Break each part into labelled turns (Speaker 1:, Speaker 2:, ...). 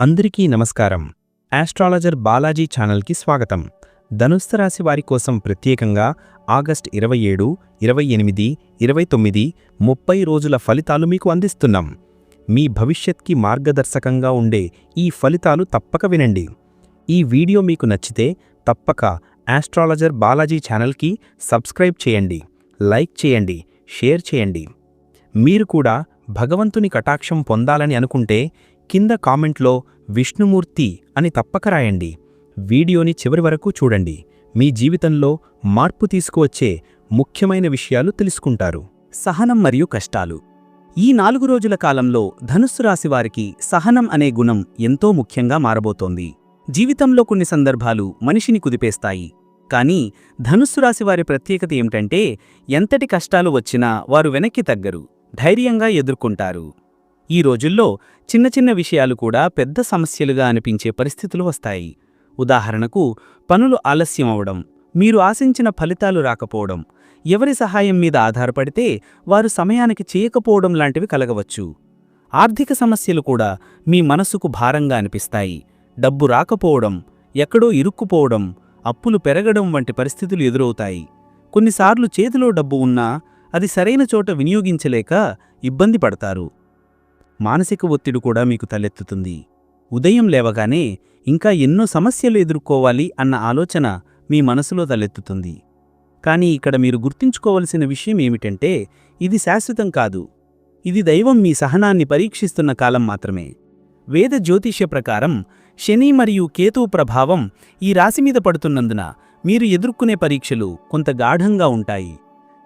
Speaker 1: అందరికీ నమస్కారం. ఆస్ట్రాలజర్ బాలాజీ ఛానల్కి స్వాగతం. ధనుస్సు రాశి వారి కోసం ప్రత్యేకంగా ఆగస్ట్ ఇరవై ఏడు ఇరవై ఎనిమిది ఇరవై తొమ్మిది ముప్పై రోజుల ఫలితాలు మీకు అందిస్తున్నాం. మీ భవిష్యత్కి మార్గదర్శకంగా ఉండే ఈ ఫలితాలు తప్పక వినండి. ఈ వీడియో మీకు నచ్చితే తప్పక ఆస్ట్రాలజర్ బాలాజీ ఛానల్కి సబ్స్క్రైబ్ చేయండి లైక్ చేయండి షేర్ చేయండి. మీరు కూడా భగవంతుని కటాక్షం పొందాలని అనుకుంటే కింద కామెంట్లో విష్ణుమూర్తి అని తప్పక రాయండి. వీడియోని చివరి వరకు చూడండి. మీ జీవితంలో మార్పు తీసుకువచ్చే ముఖ్యమైన విషయాలు తెలుసుకుంటారు.
Speaker 2: సహనం మరియు కష్టాలు. ఈ నాలుగు రోజుల కాలంలో ధనుస్సు రాశివారికి సహనం అనే గుణం ఎంతో ముఖ్యంగా మారబోతోంది. జీవితంలో కొన్ని సందర్భాలు మనిషిని కుదిపేస్తాయి. కానీ ధనుస్సు రాశి వారి ప్రత్యేకత ఏమిటంటే ఎంతటి కష్టాలు వచ్చినా వారు వెనక్కి తగ్గరు ధైర్యంగా ఎదుర్కొంటారు. ఈ రోజుల్లో చిన్న చిన్న విషయాలు కూడా పెద్ద సమస్యలుగా అనిపించే పరిస్థితులు వస్తాయి. ఉదాహరణకు పనులు ఆలస్యం అవడం మీరు ఆశించిన ఫలితాలు రాకపోవడం ఎవరి సహాయం మీద ఆధారపడితే వారు సమయానికి చేయకపోవడం లాంటివి కలగవచ్చు. ఆర్థిక సమస్యలు కూడా మీ మనసుకు భారంగా అనిపిస్తాయి. డబ్బు రాకపోవడం ఎక్కడో ఇరుక్కుపోవడం అప్పులు పెరగడం వంటి పరిస్థితులు ఎదురవుతాయి. కొన్నిసార్లు చేతిలో డబ్బు ఉన్నా అది సరైన చోట వినియోగించలేక ఇబ్బంది పడతారు. మానసిక ఒత్తిడి కూడా మీకు తలెత్తుతుంది. ఉదయం లేవగానే ఇంకా ఎన్నో సమస్యలు ఎదుర్కోవాలి అన్న ఆలోచన మీ మనసులో తలెత్తుతుంది. కానీ ఇక్కడ మీరు గుర్తుంచుకోవలసిన విషయం ఏమిటంటే ఇది శాశ్వతం కాదు. ఇది దైవం మీ సహనాన్ని పరీక్షిస్తున్న కాలం మాత్రమే. వేద జ్యోతిష్య ప్రకారం శని మరియు కేతువు ప్రభావం ఈ రాశి మీద పడుతున్నందున మీరు ఎదుర్కొనే పరీక్షలు కొంత గాఢంగా ఉంటాయి.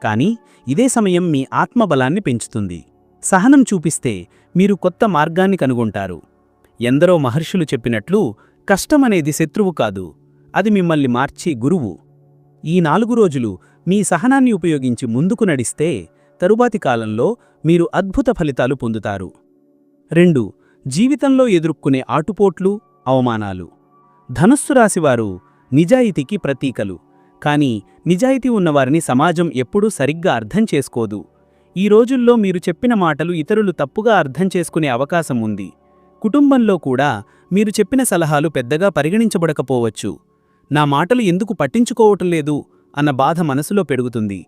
Speaker 2: కానీ ఇదే సమయం మీ ఆత్మబలాన్ని పెంచుతుంది. సహనం చూపిస్తే మీరు కొత్త మార్గాన్ని కనుగొంటారు. ఎందరో మహర్షులు చెప్పినట్లు కష్టమనేది శత్రువు కాదు అది మిమ్మల్ని మార్చి గురువు. ఈ నాలుగు రోజులు మీ సహనాన్ని ఉపయోగించి ముందుకు నడిస్తే తరువాతి కాలంలో మీరు అద్భుత ఫలితాలు పొందుతారు. రెండు జీవితంలో ఎదుర్కొనే ఆటుపోట్లు అవమానాలు. ధనుస్సు రాశివారు నిజాయితీకి ప్రతీకలు కానీ నిజాయితీ ఉన్నవారిని సమాజం ఎప్పుడూ సరిగ్గా అర్థం చేసుకోదు. ఈ రోజుల్లో మీరు చెప్పిన మాటలు ఇతరులు తప్పుగా అర్థం చేసుకునే అవకాశం ఉంది. కుటుంబంలో కూడా మీరు చెప్పిన సలహాలు పెద్దగా పరిగణించబడకపోవచ్చు. నా మాటలు ఎందుకు పట్టించుకోవటం లేదు అన్న బాధ మనసులో పెరుగుతుంది.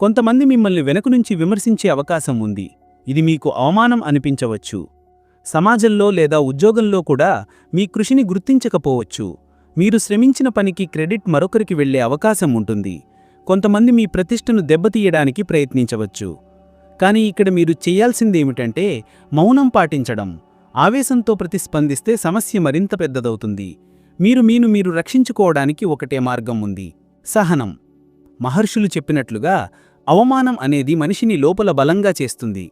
Speaker 2: కొంతమంది మిమ్మల్ని వెనుక నుంచి విమర్శించే అవకాశం ఉంది. ఇది మీకు అవమానం అనిపించవచ్చు. సమాజంలో లేదా ఉద్యోగంలో కూడా మీ కృషిని గుర్తించకపోవచ్చు. మీరు శ్రమించిన పనికి క్రెడిట్ మరొకరికి వెళ్ళే అవకాశం ఉంటుంది. కొంతమంది మీ ప్రతిష్టను దెబ్బతీయడానికి ప్రయత్నించవచ్చు. కానీ ఇక్కడ మీరు చేయాల్సిందేమిటంటే మౌనం పాటించడం. ఆవేశంతో ప్రతిస్పందిస్తే సమస్య మరింత పెద్దదవుతుంది. మీరు మీను మీరు రక్షించుకోవడానికి ఒకటే మార్గం ఉంది. సహనం. మహర్షులు చెప్పినట్లుగా అవమానం అనేది మనిషిని లోపల బలంగా చేస్తుంది.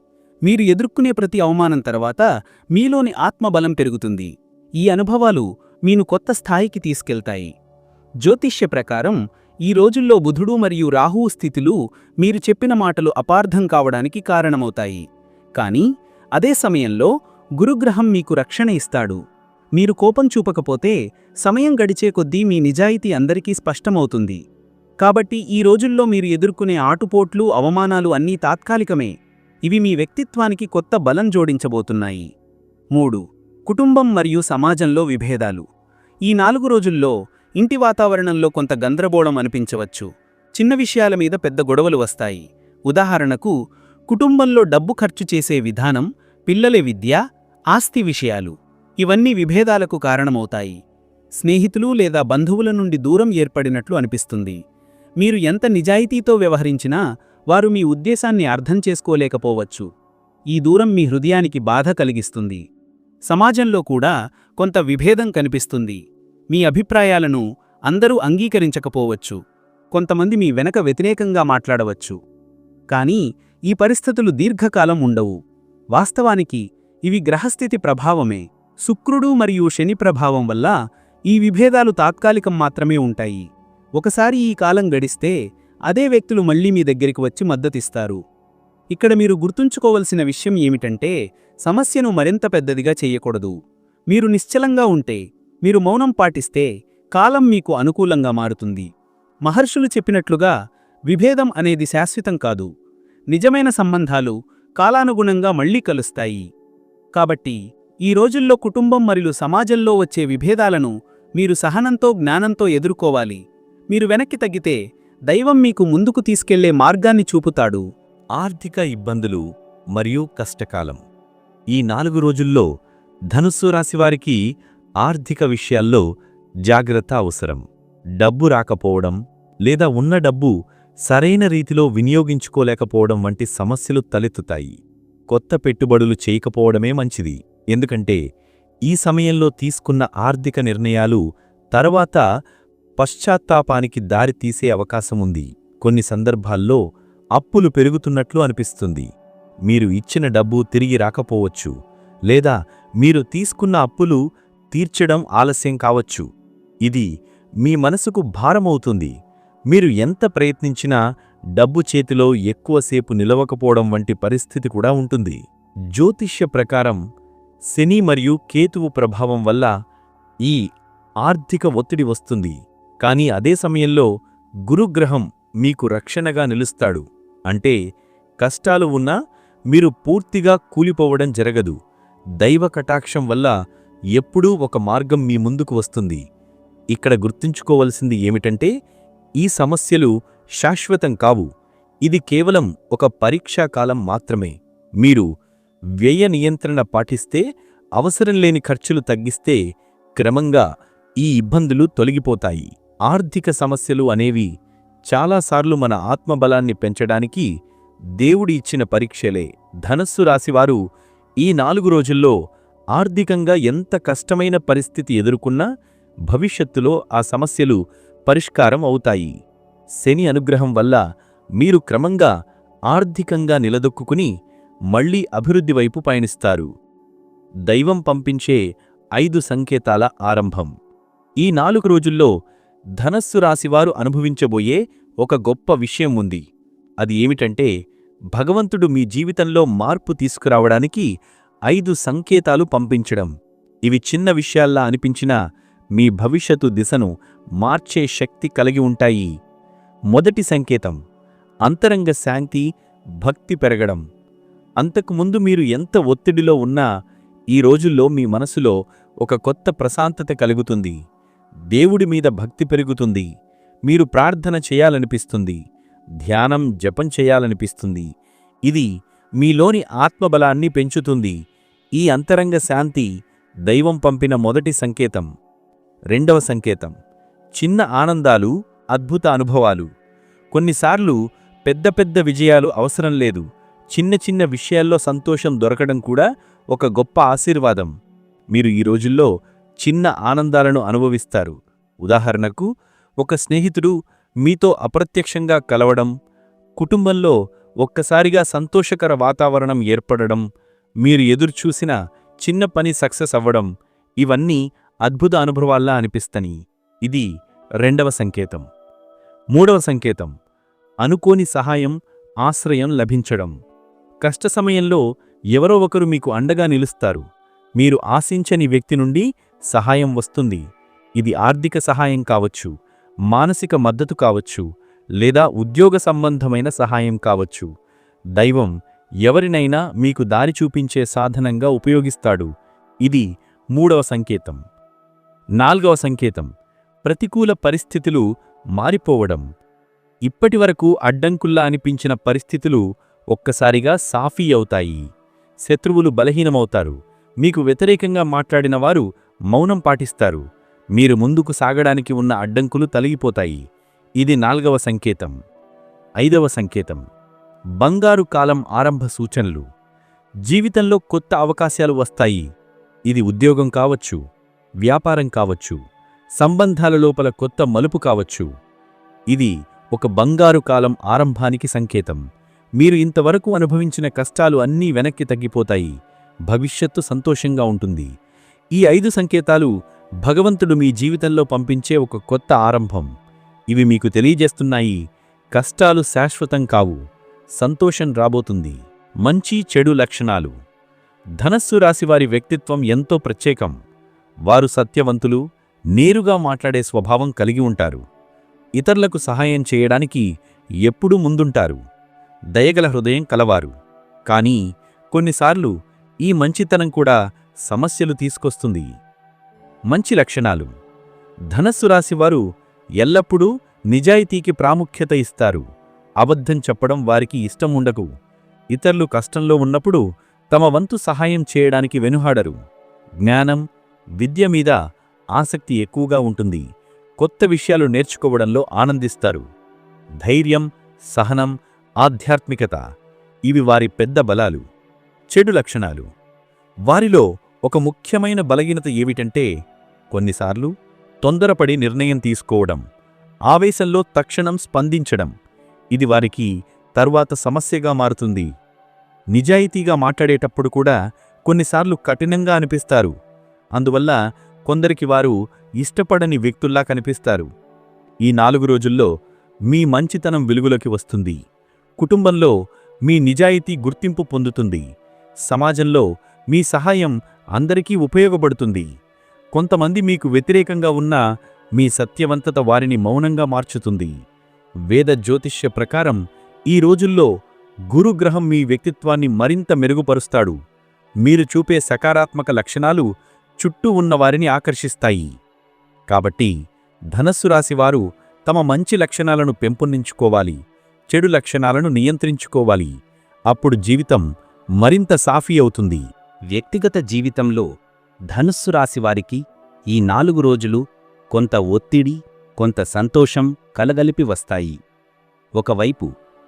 Speaker 2: మీరు ఎదుర్కొనే ప్రతి అవమానం తర్వాత మీలోని ఆత్మబలం పెరుగుతుంది. ఈ అనుభవాలు మీను కొత్త స్థాయికి తీసుకెళ్తాయి. జ్యోతిష్య ప్రకారం ఈ రోజుల్లో బుధుడు మరియు రాహువు స్థితులు మీరు చెప్పిన మాటలు అపార్థం కావడానికి కారణమవుతాయి. కానీ అదే సమయంలో గురుగ్రహం మీకు రక్షణ ఇస్తాడు. మీరు కోపం చూపకపోతే సమయం గడిచే కొద్దీ మీ నిజాయితీ అందరికీ స్పష్టమవుతుంది. కాబట్టి ఈ రోజుల్లో మీరు ఎదుర్కొనే ఆటుపోట్లు అవమానాలు అన్నీ తాత్కాలికమే. ఇవి మీ వ్యక్తిత్వానికి కొత్త బలం జోడించబోతున్నాయి. మూడు. కుటుంబం మరియు సమాజంలో విభేదాలు. ఈ నాలుగు రోజుల్లో ఇంటి వాతావరణంలో కొంత గందరగోళం అనిపించవచ్చు. చిన్న విషయాల మీద పెద్ద గొడవలు వస్తాయి. ఉదాహరణకు కుటుంబంలో డబ్బు ఖర్చు చేసే విధానం పిల్లల విద్య ఆస్తి విషయాలు. ఇవన్నీ విభేదాలకు కారణమవుతాయి. స్నేహితులు లేదా బంధువుల నుండి దూరం ఏర్పడినట్లు అనిపిస్తుంది. మీరు ఎంత నిజాయితీతో వ్యవహరించినా వారు మీ ఉద్దేశాన్ని అర్థం చేసుకోలేకపోవచ్చు. ఈ దూరం మీ హృదయానికి బాధ కలిగిస్తుంది. సమాజంలో కూడా కొంత విభేదం కనిపిస్తుంది. మీ అభిప్రాయాలను అందరూ అంగీకరించకపోవచ్చు. కొంతమంది మీ వెనక వ్యతిరేకంగా మాట్లాడవచ్చు. కానీ ఈ పరిస్థితులు దీర్ఘకాలం ఉండవు. వాస్తవానికి ఇవి గ్రహస్థితి ప్రభావమే. శుక్రుడు మరియు శని ప్రభావం వల్ల ఈ విభేదాలు తాత్కాలికం మాత్రమే ఉంటాయి. ఒకసారి ఈ కాలం గడిస్తే అదే వ్యక్తులు మళ్ళీ మీ దగ్గరికి వచ్చి మద్దతిస్తారు. ఇక్కడ మీరు గుర్తుంచుకోవలసిన విషయం ఏమిటంటే సమస్యను మరింత పెద్దదిగా చేయకూడదు. మీరు నిశ్చలంగా ఉంటే మీరు మౌనం పాటిస్తే కాలం మీకు అనుకూలంగా మారుతుంది. మహర్షులు చెప్పినట్లుగా విభేదం అనేది శాశ్వతం కాదు. నిజమైన సంబంధాలు కాలానుగుణంగా మళ్ళీ కలుస్తాయి. కాబట్టి ఈ రోజుల్లో కుటుంబం మరియు సమాజంలో వచ్చే విభేదాలను మీరు సహనంతో జ్ఞానంతో ఎదుర్కోవాలి. మీరు వెనక్కి తగ్గితే దైవం మీకు ముందుకు తీసుకెళ్ళే మార్గాన్ని చూపుతాడు.
Speaker 1: ఆర్థిక ఇబ్బందులు మరియు కష్టకాలం. ఈ నాలుగు రోజుల్లో ధనుస్సు రాశివారికి ఆర్థిక విషయాల్లో జాగ్రత్త అవసరం. డబ్బు రాకపోవడం లేదా ఉన్న డబ్బు సరైన రీతిలో వినియోగించుకోలేకపోవడం వంటి సమస్యలు తలెత్తుతాయి. కొత్త పెట్టుబడులు చేయకపోవడమే మంచిది. ఎందుకంటే ఈ సమయంలో తీసుకున్న ఆర్థిక నిర్ణయాలు తర్వాత పశ్చాత్తాపానికి దారి తీసే అవకాశముంది కొన్ని సందర్భాల్లో అప్పులు పెరుగుతున్నట్లు అనిపిస్తుంది. మీరు ఇచ్చిన డబ్బు తిరిగి రాకపోవచ్చు. లేదా మీరు తీసుకున్న అప్పులు తీర్చడం ఆలస్యం కావచ్చు. ఇది మీ మనసుకు భారమవుతుంది. మీరు ఎంత ప్రయత్నించినా డబ్బు చేతిలో ఎక్కువసేపు నిలవకపోవడం వంటి పరిస్థితి కూడా ఉంటుంది. జ్యోతిష్య ప్రకారం శని మరియు కేతువు ప్రభావం వల్ల ఈ ఆర్థిక ఒత్తిడి వస్తుంది. కానీ అదే సమయంలో గురుగ్రహం మీకు రక్షణగా నిలుస్తాడు. అంటే కష్టాలు ఉన్నా మీరు పూర్తిగా కూలిపోవడం జరగదు. దైవ కటాక్షం వల్ల ఎప్పుడూ ఒక మార్గం మీ ముందుకు వస్తుంది. ఇక్కడ గుర్తుంచుకోవలసింది ఏమిటంటే ఈ సమస్యలు శాశ్వతం కావు. ఇది కేవలం ఒక పరీక్షా కాలం మాత్రమే. మీరు వ్యయ నియంత్రణ పాటిస్తే అవసరం లేని ఖర్చులు తగ్గిస్తే క్రమంగా ఈ ఇబ్బందులు తొలగిపోతాయి. ఆర్థిక సమస్యలు అనేవి చాలాసార్లు మన ఆత్మబలాన్ని పెంచడానికి దేవుడి ఇచ్చిన పరీక్షలే. ధనస్సు రాశివారు ఈ నాలుగు రోజుల్లో ఆర్థికంగా ఎంత కష్టమైన పరిస్థితి ఎదుర్కొన్నా భవిష్యత్తులో ఆ సమస్యలు పరిష్కారం అవుతాయి. శని అనుగ్రహం వల్ల మీరు క్రమంగా ఆర్థికంగా నిలదొక్కుకుని మళ్ళీ అభివృద్ధి వైపు పయనిస్తారు. దైవం పంపించే ఐదు సంకేతాల ఆరంభం. ఈ నాలుగు రోజుల్లో ధనస్సు రాశివారు అనుభవించబోయే ఒక గొప్ప విషయం ఉంది. అది ఏమిటంటే భగవంతుడు మీ జీవితంలో మార్పు తీసుకురావడానికి ఐదు సంకేతాలు పంపించడం. ఇవి చిన్న విషయాల్లా అనిపించినా మీ భవిష్యత్తు దిశను మార్చే శక్తి కలిగి ఉంటాయి. మొదటి సంకేతం అంతరంగ శాంతి భక్తి పెరగడం. అంతకుముందు మీరు ఎంత ఒత్తిడిలో ఉన్నా ఈ రోజుల్లో మీ మనసులో ఒక కొత్త ప్రశాంతత కలుగుతుంది. దేవుడి మీద భక్తి పెరుగుతుంది. మీరు ప్రార్థన చేయాలనిపిస్తుంది. ధ్యానం జపం చేయాలనిపిస్తుంది. ఇది మీలోని ఆత్మబలాన్ని పెంచుతుంది. ఈ అంతరంగ శాంతి దైవం పంపిన మొదటి సంకేతం. రెండవ సంకేతం. చిన్న ఆనందాలు అద్భుత అనుభవాలు. కొన్నిసార్లు పెద్ద పెద్ద విజయాలు అవసరం లేదు. చిన్న చిన్న విషయాల్లో సంతోషం దొరకడం కూడా ఒక గొప్ప ఆశీర్వాదం. మీరు ఈ రోజుల్లో చిన్న ఆనందాలను అనుభవిస్తారు. ఉదాహరణకు ఒక స్నేహితుడు మీతో అప్రత్యక్షంగా కలవడం కుటుంబంలో ఒక్కసారిగా సంతోషకర వాతావరణం ఏర్పడడం మీరు ఎదురుచూసిన చిన్న పని సక్సెస్ అవ్వడం ఇవన్నీ అద్భుత అనుభవాల్లా అనిపిస్తని. ఇది రెండవ సంకేతం. మూడవ సంకేతం. అనుకోని సహాయం ఆశ్రయం లభించడం. కష్ట సమయంలో ఎవరో ఒకరు మీకు అండగా నిలుస్తారు. మీరు ఆశించని వ్యక్తి నుండి సహాయం వస్తుంది. ఇది ఆర్థిక సహాయం కావచ్చు మానసిక మద్దతు కావచ్చు లేదా ఉద్యోగ సంబంధమైన సహాయం కావచ్చు. దైవం ఎవరినైనా మీకు దారి చూపించే సాధనంగా ఉపయోగిస్తాడు. ఇది మూడవ సంకేతం. నాల్గవ సంకేతం. ప్రతికూల పరిస్థితులు మారిపోవడం. ఇప్పటివరకు అడ్డంకుల్లా అనిపించిన పరిస్థితులు ఒక్కసారిగా సాఫీ అవుతాయి. శత్రువులు బలహీనమవుతారు. మీకు వ్యతిరేకంగా మాట్లాడిన వారు మౌనం పాటిస్తారు. మీరు ముందుకు సాగడానికి ఉన్న అడ్డంకులు తొలగిపోతాయి. ఇది నాల్గవ సంకేతం. ఐదవ సంకేతం. బంగారు కాలం ఆరంభ సూచనలు. జీవితంలో కొత్త అవకాశాలు వస్తాయి. ఇది ఉద్యోగం కావచ్చు వ్యాపారం కావచ్చు సంబంధాల లోపల కొత్త మలుపు కావచ్చు. ఇది ఒక బంగారు కాలం ఆరంభానికి సంకేతం. మీరు ఇంతవరకు అనుభవించిన కష్టాలు అన్నీ వెనక్కి తగ్గిపోతాయి. భవిష్యత్తు సంతోషంగా ఉంటుంది. ఈ ఐదు సంకేతాలు భగవంతుడు మీ జీవితంలో పంపించే ఒక కొత్త ఆరంభం. ఇవి మీకు తెలియజేస్తున్నాయి. కష్టాలు శాశ్వతం కావు. సంతోషం రాబోతుంది. మంచి చెడు లక్షణాలు. ధనస్సు రాశివారి వ్యక్తిత్వం ఎంతో ప్రత్యేకం. వారు సత్యవంతులు నేరుగా మాట్లాడే స్వభావం కలిగి ఉంటారు. ఇతరులకు సహాయం చేయడానికి ఎప్పుడూ ముందుంటారు. దయగల హృదయం కలవారు. కానీ కొన్నిసార్లు ఈ మంచితనం కూడా సమస్యలు తీసుకొస్తుంది. మంచి లక్షణాలు. ధనస్సు రాశివారు ఎల్లప్పుడూ నిజాయితీకి ప్రాముఖ్యత ఇస్తారు. అబద్ధం చెప్పడం వారికి ఇష్టం ఉండకు. ఇతరులు కష్టంలో ఉన్నప్పుడు తమ వంతు సహాయం చేయడానికి వెనుహాడరు. జ్ఞానం విద్య మీద ఆసక్తి ఎక్కువగా ఉంటుంది. కొత్త విషయాలు నేర్చుకోవడంలో ఆనందిస్తారు. ధైర్యం సహనం ఆధ్యాత్మికత ఇవి వారి పెద్ద బలాలు. చెడు లక్షణాలు. వారిలో ఒక ముఖ్యమైన బలహీనత ఏమిటంటే కొన్నిసార్లు తొందరపడి నిర్ణయం తీసుకోవడం ఆవేశంలో తక్షణం స్పందించడం ఇది వారికి తరువాత సమస్యగా మారుతుంది. నిజాయితీగా మాట్లాడేటప్పుడు కూడా కొన్నిసార్లు కఠినంగా అనిపిస్తారు. అందువల్ల కొందరికి వారు ఇష్టపడని వ్యక్తుల్లా కనిపిస్తారు. ఈ నాలుగు రోజుల్లో మీ మంచితనం వెలుగులోకి వస్తుంది. కుటుంబంలో మీ నిజాయితీ గుర్తింపు పొందుతుంది. సమాజంలో మీ సహాయం అందరికీ ఉపయోగపడుతుంది. కొంతమంది మీకు వ్యతిరేకంగా ఉన్నా మీ సత్యవంతత వారిని మౌనంగా మార్చుతుంది. వేద జ్యోతిష్య ప్రకారం ఈ రోజుల్లో గురుగ్రహం మీ వ్యక్తిత్వాన్ని మరింత మెరుగుపరుస్తాడు. మీరు చూపే సకారాత్మక లక్షణాలు చుట్టూ ఉన్నవారిని ఆకర్షిస్తాయి. కాబట్టి ధనస్సు రాశివారు తమ మంచి లక్షణాలను పెంపొందించుకోవాలి. చెడు లక్షణాలను నియంత్రించుకోవాలి. అప్పుడు జీవితం మరింత సాఫీ అవుతుంది.
Speaker 2: వ్యక్తిగత జీవితంలో ధనుస్సు రాశివారికి ఈ నాలుగు రోజులు కొంత ఒత్తిడి కొంత సంతోషం కలగలిపి వస్తాయి. ఒకవైపు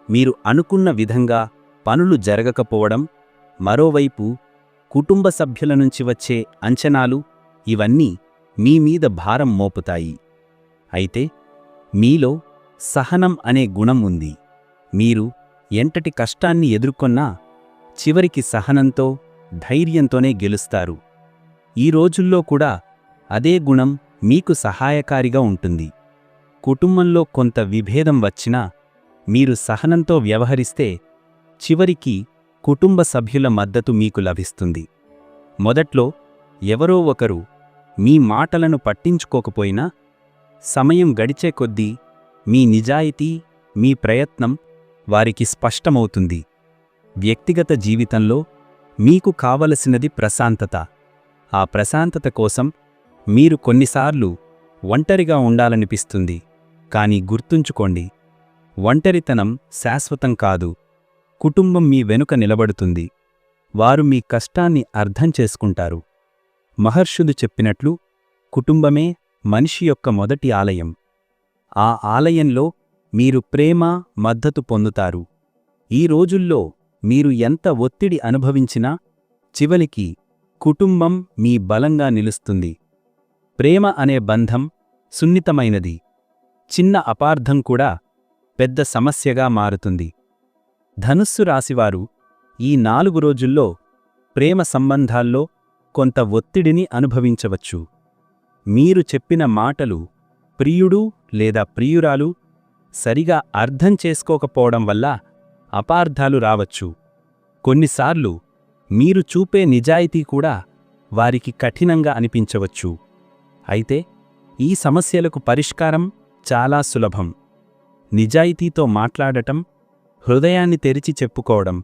Speaker 2: మీరు అనుకున్న విధంగా పనులు జరగకపోవడం మరోవైపు కుటుంబ సభ్యుల నుంచి వచ్చే అంచనాలు ఇవన్నీ మీ మీద భారం మోపుతాయి. అయితే మీలో సహనం అనే గుణం ఉంది. మీరు ఎంతటి కష్టాన్ని ఎదుర్కొన్నా చివరికి సహనంతో ధైర్యంతోనే గెలుస్తారు. ఈ రోజుల్లో కూడా అదే గుణం మీకు సహాయకారిగా ఉంటుంది. కుటుంబంలో కొంత విభేదం వచ్చినా మీరు సహనంతో వ్యవహరిస్తే చివరికి కుటుంబ సభ్యుల మద్దతు మీకు లభిస్తుంది. మొదట్లో ఎవరో ఒకరు మీ మాటలను పట్టించుకోకపోయినా సమయం గడిచే కొద్దీ మీ నిజాయితీ మీ ప్రయత్నం వారికి స్పష్టమవుతుంది. వ్యక్తిగత జీవితంలో మీకు కావలసినది ప్రశాంతత. ఆ ప్రశాంతత కోసం మీరు కొన్నిసార్లు ఒంటరిగా ఉండాలనిపిస్తుంది. కాని గుర్తుంచుకోండి ఒంటరితనం శాశ్వతం కాదు. కుటుంబం మీ వెనుక నిలబడుతుంది. వారు మీ కష్టాన్ని అర్థం చేసుకుంటారు. మహర్షులు చెప్పినట్లు కుటుంబమే మనిషి యొక్క మొదటి ఆలయం. ఆ ఆలయంలో మీరు ప్రేమ మద్దతు పొందుతారు. ఈ రోజుల్లో మీరు ఎంత ఒత్తిడి అనుభవించినా చివలికి కుటుంబం మీ బలంగా నిలుస్తుంది. ప్రేమ అనే బంధం సున్నితమైనది. చిన్న అపార్థం కూడా పెద్ద సమస్యగా మారుతుంది. ధనుస్సు రాశివారు ఈ నాలుగు రోజుల్లో ప్రేమ సంబంధాల్లో కొంత ఒత్తిడిని అనుభవించవచ్చు. మీరు చెప్పిన మాటలు ప్రియుడు లేదా ప్రియురాలు సరిగా అర్థం చేసుకోకపోవడం వల్ల అపార్థాలు రావచ్చు. కొన్నిసార్లు మీరు చూపే నిజాయితీ కూడా వారికి కఠినంగా అనిపించవచ్చు. అయితే ఈ సమస్యలకు పరిష్కారం చాలా సులభం. నిజాయితీతో మాట్లాడటం హృదయాన్ని తెరిచి చెప్పుకోవడం.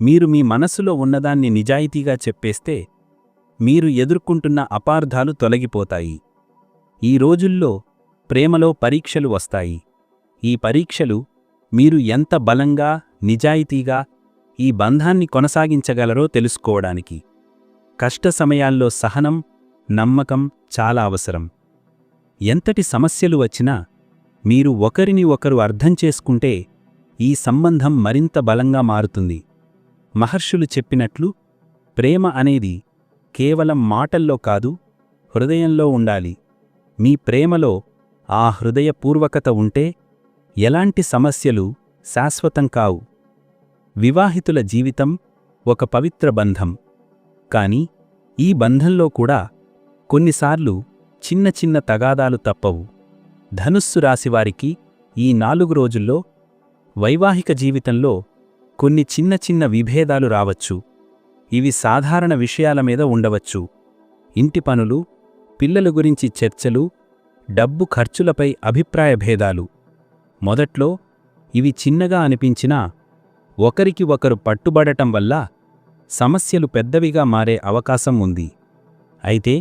Speaker 2: మీరు మీ మనసులో ఉన్నదాన్ని నిజాయితీగా చెప్పేస్తే మీరు ఎదుర్కొంటున్న అపార్థాలు తొలగిపోతాయి. ఈ రోజుల్లో ప్రేమలో పరీక్షలు వస్తాయి. ఈ పరీక్షలు మీరు ఎంత బలంగా నిజాయితీగా ఈ బంధాన్ని కొనసాగించగలరో తెలుసుకోవడానికి. కష్ట సమయాల్లో సహనం నమ్మకం చాలా అవసరం. ఎంతటి సమస్యలు వచ్చినా మీరు ఒకరిని ఒకరు అర్థం చేసుకుంటే ఈ సంబంధం మరింత బలంగా మారుతుంది. మహర్షులు చెప్పినట్లు ప్రేమ అనేది కేవలం మాటల్లో కాదు హృదయంలో ఉండాలి. మీ ప్రేమలో ఆ హృదయపూర్వకత ఉంటే ఎలాంటి సమస్యలు శాశ్వతం కావు. వివాహితుల జీవితం ఒక పవిత్ర బంధం. కాని ఈ బంధంలో కూడా కొన్నిసార్లు చిన్న చిన్న తగాదాలు తప్పవు. ధనుస్సు రాశివారికి ఈ నాలుగు రోజుల్లో వైవాహిక జీవితంలో కొన్ని చిన్న చిన్న విభేదాలు రావచ్చు. ఇవి సాధారణ విషయాల మీద ఉండవచ్చు. ఇంటి పనులు పిల్లల గురించి చర్చలు డబ్బు ఖర్చులపై అభిప్రాయ భేదాలు. మొదట్లో ఇవి చిన్నగా అనిపించినా ఒకరికి ఒకరు పట్టుబడటం వల్ల
Speaker 1: సమస్యలు పెద్దవిగా మారే అవకాశం ఉంది. అయితే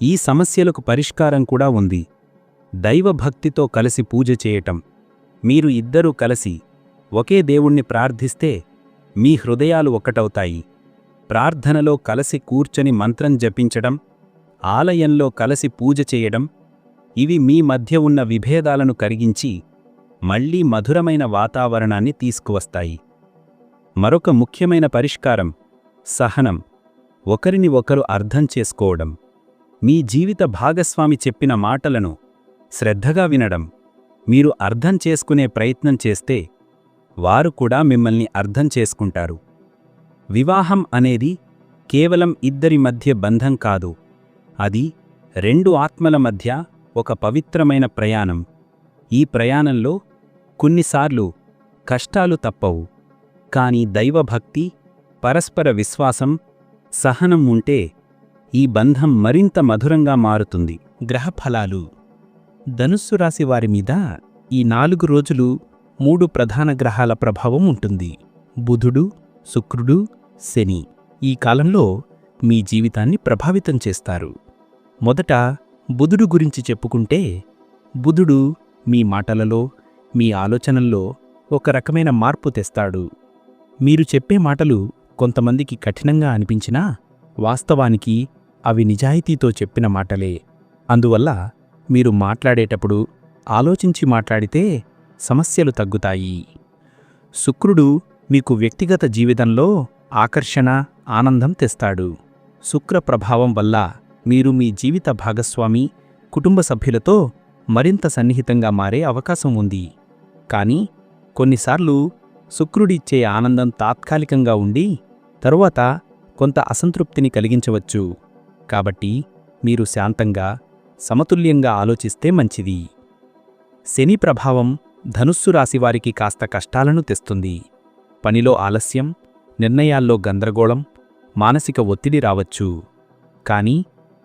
Speaker 1: ఈ సమస్యలకు పరిష్కారం కూడా ఉంది. దైవభక్తితో కలిసి పూజ చేయటం. మీరు ఇద్దరూ కలిసి ఒకే దేవుణ్ణి ప్రార్థిస్తే మీ హృదయాలు ఒక్కటవుతాయి. ప్రార్థనలో కలిసి కూర్చొని మంత్రం జపించడం ఆలయంలో కలిసి పూజ చేయడం ఇవి మీ మధ్య ఉన్న విభేదాలను కరిగించి మళ్ళీ మధురమైన వాతావరణాన్ని తీసుకువస్తాయి. మరొక ముఖ్యమైన పరిష్కారం సహనం. ఒకరిని ఒకరు అర్థం చేసుకోవడం. మీ జీవిత భాగస్వామి చెప్పిన మాటలను శ్రద్ధగా వినడం. మీరు అర్థం చేసుకునే ప్రయత్నం చేస్తే వారు కూడా మిమ్మల్ని అర్థం చేసుకుంటారు. వివాహం అనేది కేవలం ఇద్దరి మధ్య బంధం కాదు. అది రెండు ఆత్మల మధ్య ఒక పవిత్రమైన ప్రయాణం. ఈ ప్రయాణంలో కొన్నిసార్లు కష్టాలు తప్పవు. కానీ దైవభక్తి పరస్పర విశ్వాసం సహనం ఉంటే ఈ బంధం మరింత మధురంగా మారుతుంది. గ్రహఫలాలు. ధనుస్సు రాశి వారి మీద ఈ నాలుగు రోజులు మూడు ప్రధాన గ్రహాల ప్రభావం ఉంటుంది. బుధుడు శుక్రుడు శని ఈ కాలంలో మీ జీవితాన్ని ప్రభావితం చేస్తారు. మొదట బుధుడు గురించి చెప్పుకుంటే బుధుడు మీ మాటలలో మీ ఆలోచనల్లో ఒక రకమైన మార్పు తెస్తాడు. మీరు చెప్పే మాటలు కొంతమందికి కఠినంగా అనిపించినా వాస్తవానికి అవి నిజాయితీతో చెప్పిన మాటలే. అందువల్ల మీరు మాట్లాడేటప్పుడు ఆలోచించి మాట్లాడితే సమస్యలు తగ్గుతాయి. శుక్రుడు మీకు వ్యక్తిగత జీవితంలో ఆకర్షణ ఆనందం తెస్తాడు. శుక్ర ప్రభావం వల్ల మీరు మీ జీవిత భాగస్వామి కుటుంబ సభ్యులతో మరింత సన్నిహితంగా మారే అవకాశం ఉంది. కానీ కొన్నిసార్లు శుక్రుడిచ్చే ఆనందం తాత్కాలికంగా ఉండి తరువాత కొంత అసంతృప్తిని కలిగించవచ్చు. కాబట్టి మీరు శాంతంగా సమతుల్యంగా ఆలోచిస్తే మంచిది. శని ప్రభావం ధనుస్సు రాశివారికి కాస్త కష్టాలను తెస్తుంది. పనిలో ఆలస్యం నిర్ణయాల్లో గందరగోళం మానసిక ఒత్తిడి రావచ్చు. కాని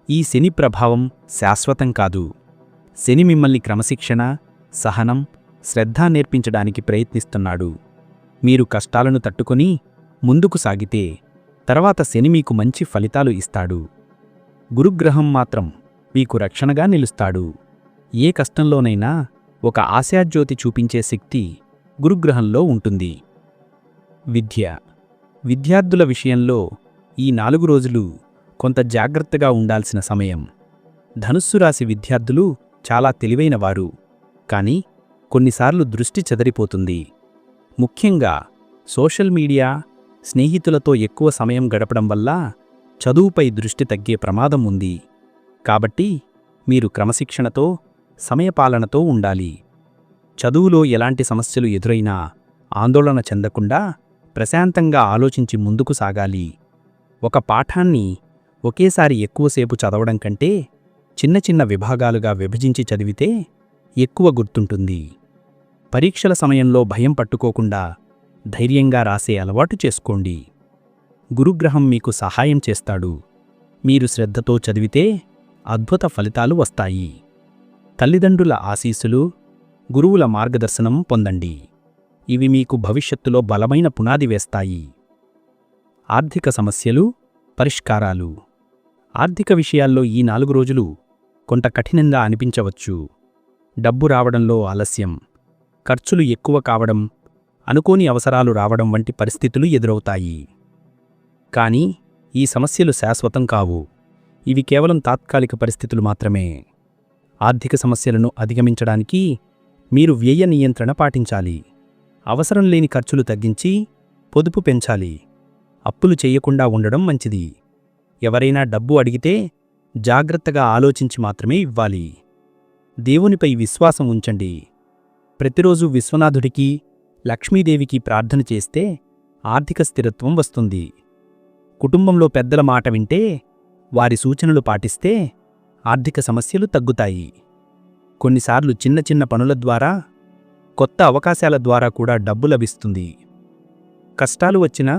Speaker 1: ఈ శని ప్రభావం శాశ్వతం కాదు. శని మిమ్మల్ని క్రమశిక్షణ సహనం శ్రద్ధ నేర్పించడానికి ప్రయత్నిస్తున్నాడు. మీరు కష్టాలను తట్టుకొని ముందుకు సాగితే తర్వాత శని మీకు మంచి ఫలితాలు ఇస్తాడు. గురుగ్రహం మాత్రం మీకు రక్షణగా నిలుస్తాడు. ఏ కష్టంలోనైనా ఒక ఆశాజ్యోతి చూపించే శక్తి గురుగ్రహంలో ఉంటుంది. విద్య. విద్యార్థుల విషయంలో ఈ నాలుగు రోజులు కొంత జాగ్రత్తగా ఉండాల్సిన సమయం. ధనుస్సు రాశి విద్యార్థులు చాలా తెలివైనవారు. కానీ కొన్నిసార్లు దృష్టి చెదరిపోతుంది. ముఖ్యంగా సోషల్ మీడియా స్నేహితులతో ఎక్కువ సమయం గడపడం వల్ల చదువుపై దృష్టి తగ్గే ప్రమాదం ఉంది. కాబట్టి మీరు క్రమశిక్షణతో సమయపాలనతో ఉండాలి. చదువులో ఎలాంటి సమస్యలు ఎదురైనా ఆందోళన చెందకుండా ప్రశాంతంగా ఆలోచించి ముందుకు సాగాలి. ఒక పాఠాన్ని ఒకేసారి ఎక్కువసేపు చదవడం కంటే చిన్న చిన్న విభాగాలుగా విభజించి చదివితే ఎక్కువ గుర్తుంటుంది. పరీక్షల సమయంలో భయం పట్టుకోకుండా ధైర్యంగా రాసే అలవాటు చేసుకోండి. గురుగ్రహం మీకు సహాయం చేస్తాడు. మీరు శ్రద్ధతో చదివితే అద్భుత ఫలితాలు వస్తాయి. తల్లిదండ్రుల ఆశీస్సులు గురువుల మార్గదర్శనం పొందండి. ఇవి మీకు భవిష్యత్తులో బలమైన పునాది వేస్తాయి. ఆర్థిక సమస్యలు పరిష్కారాలు. ఆర్థిక విషయాల్లో ఈ నాలుగు రోజులు కొంత కఠినంగా అనిపించవచ్చు. డబ్బు రావడంలో ఆలస్యం. ఖర్చులు ఎక్కువ కావడం అనుకోని అవసరాలు రావడం వంటి పరిస్థితులు ఎదురవుతాయి. కానీ ఈ సమస్యలు శాశ్వతం కావు. ఇవి కేవలం తాత్కాలిక పరిస్థితులు మాత్రమే. ఆర్థిక సమస్యలను అధిగమించడానికి మీరు వ్యయ నియంత్రణ పాటించాలి. అవసరం లేని ఖర్చులు తగ్గించి పొదుపు పెంచాలి. అప్పులు చేయకుండా ఉండడం మంచిది. ఎవరైనా డబ్బు అడిగితే జాగ్రత్తగా ఆలోచించి మాత్రమే ఇవ్వాలి. దేవునిపై విశ్వాసం ఉంచండి. ప్రతిరోజు విశ్వనాథుడికి లక్ష్మీదేవికి ప్రార్థన చేస్తే ఆర్థిక స్థిరత్వం వస్తుంది. కుటుంబంలో పెద్దల మాట వింటే వారి సూచనలు పాటిస్తే ఆర్థిక సమస్యలు తగ్గుతాయి. కొన్నిసార్లు చిన్న చిన్న పనుల ద్వారా కొత్త అవకాశాల ద్వారా కూడా డబ్బు లభిస్తుంది. కష్టాలు వచ్చినా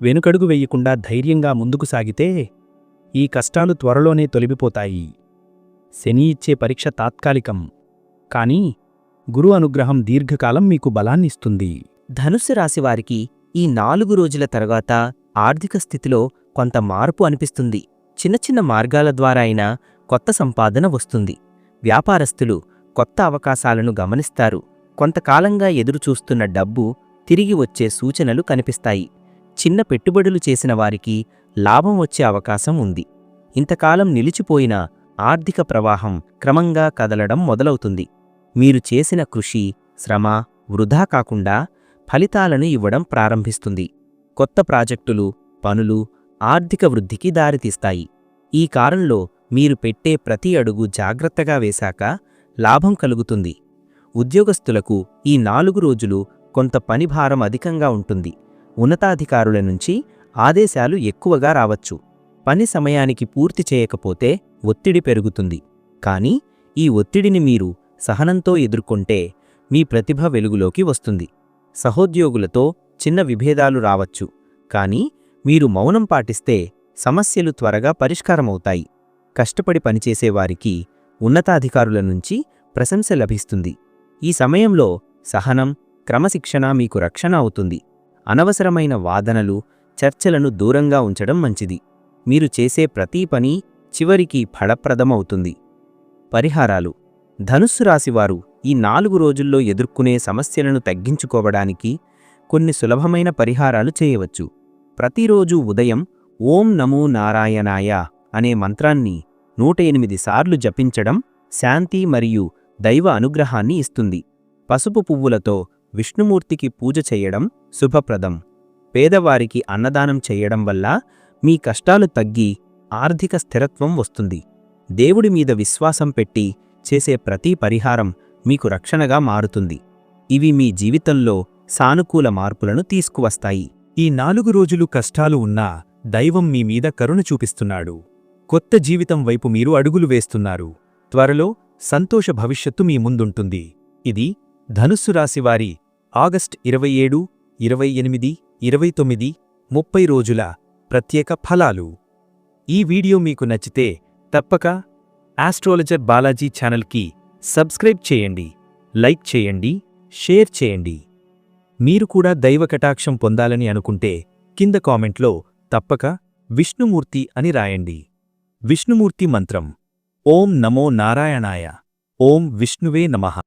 Speaker 1: వెనుకడుగు వెయ్యకుండా ధైర్యంగా ముందుకు సాగితే ఈ కష్టాలు త్వరలోనే తొలిపిపోతాయి శని ఇచ్చే పరీక్ష తాత్కాలికం. కానీ గురు అనుగ్రహం దీర్ఘకాలం మీకు బలాన్నిస్తుంది.
Speaker 3: ధనుసు రాశివారికి ఈ నాలుగు రోజుల తర్వాత
Speaker 2: ఆర్థిక స్థితిలో కొంత మార్పు అనిపిస్తుంది. చిన్న చిన్న మార్గాల ద్వారా అయినా కొత్త సంపాదన వస్తుంది. వ్యాపారస్తులు కొత్త అవకాశాలను గమనిస్తారు. కొంతకాలంగా ఎదురుచూస్తున్న డబ్బు తిరిగి వచ్చే సూచనలు కనిపిస్తాయి. చిన్న పెట్టుబడులు చేసిన వారికి లాభం వచ్చే అవకాశం ఉంది. ఇంతకాలం నిలిచిపోయిన ఆర్థిక ప్రవాహం క్రమంగా కదలడం మొదలవుతుంది. మీరు చేసిన కృషి శ్రమ వృధా కాకుండా ఫలితాలను ఇవ్వడం ప్రారంభిస్తుంది. కొత్త ప్రాజెక్టులు పనులు ఆర్థిక వృద్ధికి దారితీస్తాయి. ఈ కాలంలో మీరు పెట్టే ప్రతి అడుగు జాగ్రత్తగా వేశాక లాభం కలుగుతుంది. ఉద్యోగస్తులకు ఈ నాలుగు రోజులు కొంత పనిభారం అధికంగా ఉంటుంది. ఉన్నతాధికారుల నుంచి ఆదేశాలు ఎక్కువగా రావచ్చు. పని సమయానికి పూర్తి చేయకపోతే ఒత్తిడి పెరుగుతుంది. కానీ ఈ ఒత్తిడిని మీరు సహనంతో ఎదుర్కొంటే మీ ప్రతిభ వెలుగులోకి వస్తుంది. సహోద్యోగులతో చిన్న విభేదాలు రావచ్చు కానీ మీరు మౌనం పాటిస్తే సమస్యలు త్వరగా పరిష్కారమవుతాయి. కష్టపడి పనిచేసేవారికి ఉన్నతాధికారుల నుంచి ప్రశంస లభిస్తుంది. ఈ సమయంలో సహనం క్రమశిక్షణ మీకు రక్షణ అవుతుంది. అనవసరమైన వాదనలు చర్చలను దూరంగా ఉంచడం మంచిది. మీరు చేసే ప్రతి పని చివరికి ఫలప్రదమవుతుంది. పరిహారాలు. ధనుస్సు రాశివారు ఈ నాలుగు రోజుల్లో ఎదుర్కొనే సమస్యలను తగ్గించుకోవడానికి కొన్ని సులభమైన పరిహారాలు చేయవచ్చు. ప్రతిరోజు ఉదయం ఓం నమో నారాయణాయ అనే మంత్రాన్ని నూట ఎనిమిది సార్లు జపించడం శాంతి మరియు దైవ అనుగ్రహాన్ని ఇస్తుంది. పసుపు పువ్వులతో విష్ణుమూర్తికి పూజ చేయడం శుభప్రదం. పేదవారికి అన్నదానం చేయడం వల్ల మీ కష్టాలు తగ్గి ఆర్థిక స్థిరత్వం వస్తుంది. దేవుడి మీద విశ్వాసం పెట్టి చేసే ప్రతి పరిహారం మీకు రక్షణగా మారుతుంది. ఇవి మీ జీవితంలో సానుకూల మార్పులను తీసుకువస్తాయి.
Speaker 1: ఈ నాలుగు రోజులు కష్టాలు ఉన్నా దైవం మీ మీద కరుణ చూపిస్తున్నాడు. కొత్త జీవితం వైపు మీరు అడుగులు వేస్తున్నారు. త్వరలో సంతోష భవిష్యత్తు మీ ముందుంటుంది. ఇది ధనుస్సు రాశివారి ఆగస్ట్ ఇరవై ఏడు ఇరవై ఎనిమిది ఇరవై తొమ్మిది ముప్పై రోజుల ప్రత్యేక ఫలాలు. ఈ వీడియో మీకు నచ్చితే తప్పక ఆస్ట్రాలజర్ బాలాజీ ఛానల్కి సబ్స్క్రైబ్ చేయండి లైక్ చేయండి షేర్ చేయండి. మీరు కూడా దైవ కటాక్షం పొందాలని అనుకుంటే కింద కామెంట్లో తప్పక విష్ణుమూర్తి అని రాయండి. విష్ణుమూర్తి మంత్రం. ఓం నమో నారాయణాయ. ఓం విష్ణువే నమః.